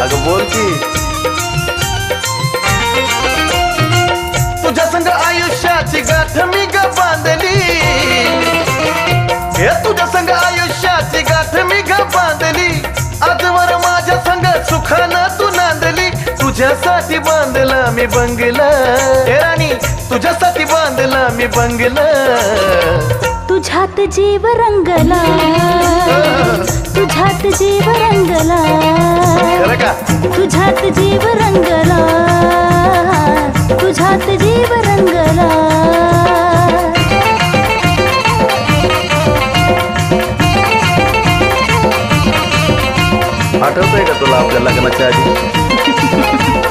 अगं बोल की। तुझ्या संग आयुष्याची गाठ मी ग बांधली. हे तुझ्या संग आयुष्याची गाठ मी ग बांधली. आजवर माझ्या संग सुखानं तू नांदली. तुझ्यासाठी बांधला मी बंगला. हे राणी तुझ्यासाठी बांधला मी बंगला. तुझ्यात जीव रंगला तुझ्यात जीव रंगला तुझ्यात जीव रंगला तुझ्यात जीव रंगला आठवतंय का तुला आपल्या लग्नाच्या आधी?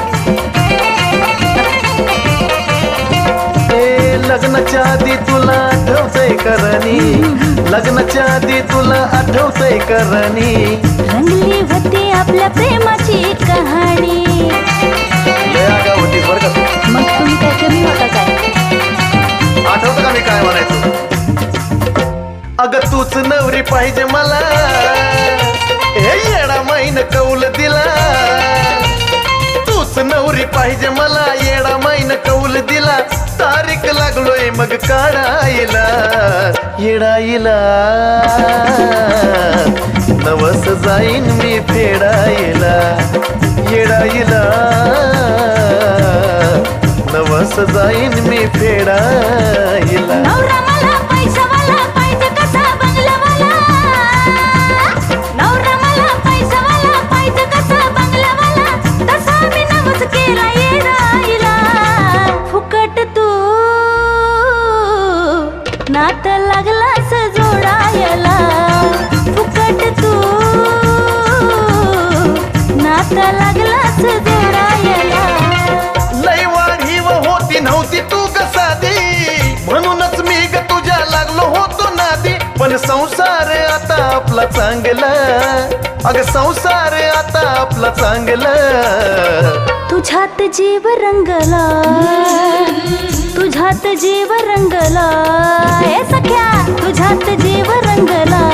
ए, लग्नाच्या आठवतंय करणी. लग्नाच्या आधी तुला आठवतंय करणी. रंगली होती आपल्या प्रेमाची कहाणी. बरं का मग तुम्ही काय कमी होता काय? आठवतं का मी काय म्हणायचो? अगं तूच नवरी पाहिजे मला. हे येडा माईन कौल दिला. तूच नवरी पाहिजे मला येडा माईन कौल दिला. तारीख लागलोय मग काढायला येडायला. नवस जाईन मी फेडायला. येडाईला नवस जाईन मी फेडायला. अग संसार आता आपला चांगला. तुझ्यात जीव रंगला. तुझ्यात जीव रंगला. ए सख्या तुझ्यात जीव रंगला.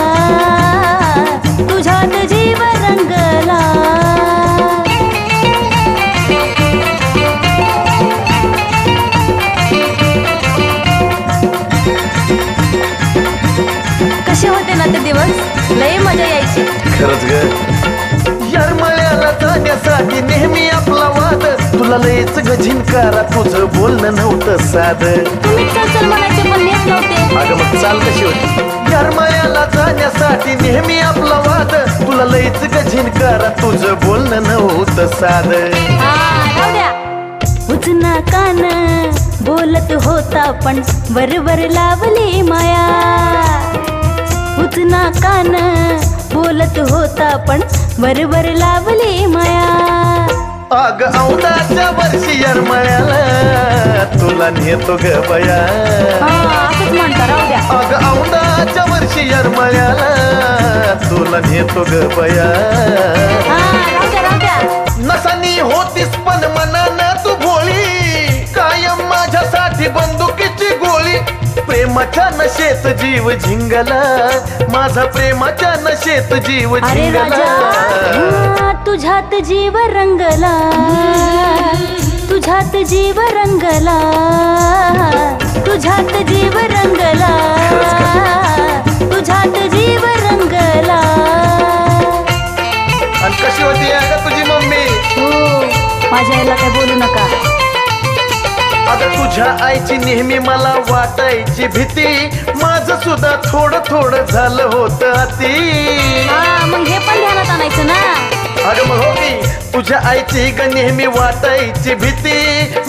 खरंच ग. यरमळ्याला जाण्यासाठी नेहमी आपला वाद. तुला लयच ग झिनकारा तुझं बोलणं नव्हतं साध. अगं मग चाल कशी होती? यरमळ्याला जाण्यासाठी नेहमी आपला वाद. तुला लयच ग झिनकारा तुझं बोलणं नव्हतं साध. हा. उजना कान बोलत होता पण बरोबर लावली माया. उजना कान बोलत होता पण बरोबर लावली माया. अग औदाच्या वर्षी यरमळ्याला तुला नेतो ग बया. असंच म्हणता राहू द्या. अग औदाच्या वर्षी यरमळ्याला तुला नेतो ग बया. प्रेमाच्या नशेत जीव झिंगला माझा प्रेमाच्या नशेत जीव अरे राजा झिंगला तुझ्यात जीव रंगला. तुझ्यात जीव रंगला. तुझ्यात जीव रंगला. तुझ्यात जीव रंगला. आणि कशी होती अगं तुझी मम्मी? हो माझ्या आईला काय बोलू नका. अगं तुझ्या आईची नेहमी मला वाटायची भीती. माझं सुद्धा थोडं थोडं झालं होतं अती. हा मग हे पण ध्यानात आणायचं ना? अगं मग हो की तुझ्या आईची ग नेहमी वाटायची भीती.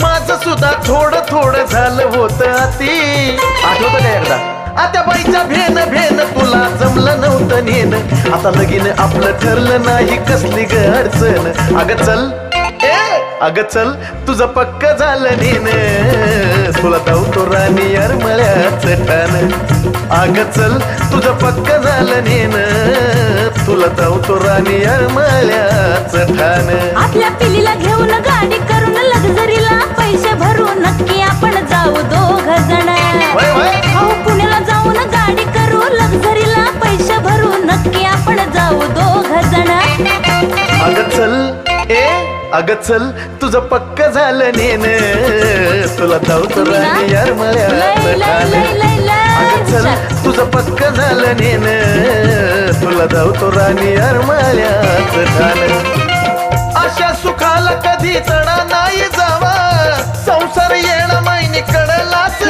माझं सुद्धा थोडं थोडं झालं होतं अती. आठवतं का एकदा? आता बाईच्या भेन भेन तुला जमलं नव्हतं नेन आता लगीन आपलं ठरलं नाही कसली ग अडचण. अगं चल अगं चल तुझं पक्क झालं नेन. तुला धावतो राणी अरमळ्याचं ठाण अगं चल तुझं पक्क झालं नेन. तुला धावतो राणी अरमळ्याचं ठाण. आपल्या पिलीला घेऊन गाडी करून लक्झरीला पैसे भरून नक्की आपण जाऊ दोघ जण. हो पुण्याला जाऊन गाडी करू लक्झरीला पैसे भरू नक्की आपण जाऊ दोघ जण अगं चल अग चल तुझं पक्क झालं नेन तुला धावतो राणी यार अगं चल. तुझं पक्क झालं नेन तुला धावतो राणी यार माल्यात ठाण अशा सुखाला कधी तडा नाही जावा. संसार येणं मायनी कडलाच.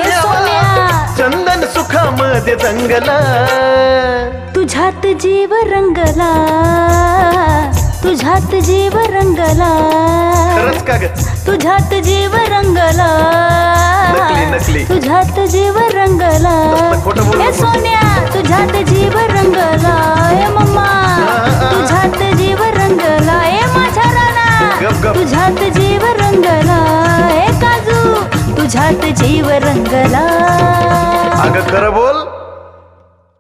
चंदन सुखामध्ये दंगला. तुझ्यात जीव रंगला. तुझ्यात जीव रंगला. खरंच का ग? तुझ्यात जीव रंगला. नकली, नकली. तुझ्यात जीव रंगला. खोटं बोलू नको. सोन्या तुझ्यात जीव रंगला. ए मम्मा. तुझ्यात जीव रंगला. ए माझ्या राणा गप. तुझ्यात जीव रंगला. ए काजू तुझ्यात जीव रंगला. अगं खरं बोल.